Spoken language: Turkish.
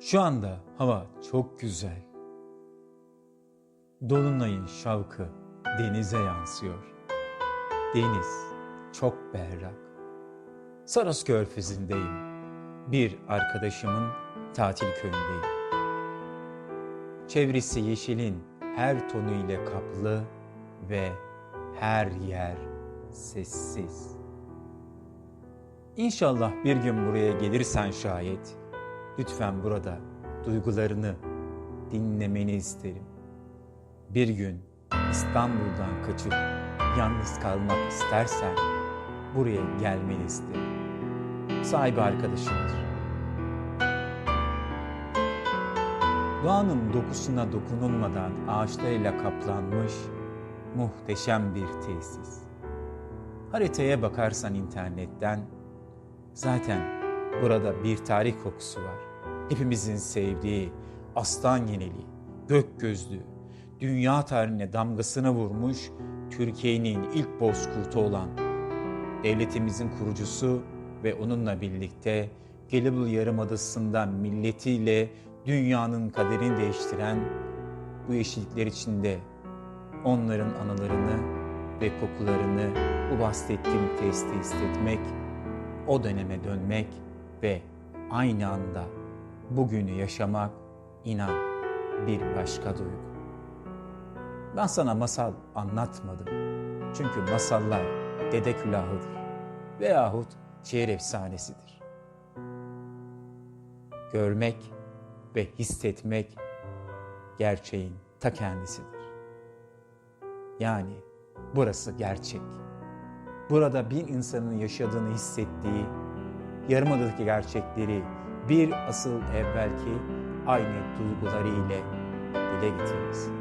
Şu anda hava çok güzel. Dolunayın şavkı denize yansıyor. Deniz çok berrak. Saros Körfezi'ndeyim. Bir arkadaşımın tatil köyündeyim. Çevresi yeşilin her tonu ile kaplı ve her yer sessiz. İnşallah bir gün buraya gelirsen şayet, lütfen burada duygularını dinlemeni isterim. Bir gün İstanbul'dan kaçıp yalnız kalmak istersen buraya gelmeni isterim. Sahibi arkadaşımdır. Doğanın dokusuna dokunulmadan ağaçlarıyla kaplanmış muhteşem bir tesis. Haritaya bakarsan internetten zaten burada bir tarih kokusu var. Hepimizin sevdiği aslan yenili, gök gözlü, dünya tarihine damgasını vurmuş Türkiye'nin ilk bozkurtu olan devletimizin kurucusu ve onunla birlikte Gelibolu Yarımadası'ndan milletiyle dünyanın kaderini değiştiren bu yeşillikler içinde onların anılarını ve kokularını bu bahsettiğim testi hissetmek, o döneme dönmek ve aynı anda bugünü yaşamak inan bir başka duygu. Ben sana masal anlatmadım. Çünkü masallar dede külahıdır veyahut şehir efsanesidir. Görmek ve hissetmek gerçeğin ta kendisidir. Yani burası gerçek. Burada bir insanın yaşadığını hissettiği, yarımadaki gerçekleri bir asıl evvelki aynı duyguları ile dile getirmesi.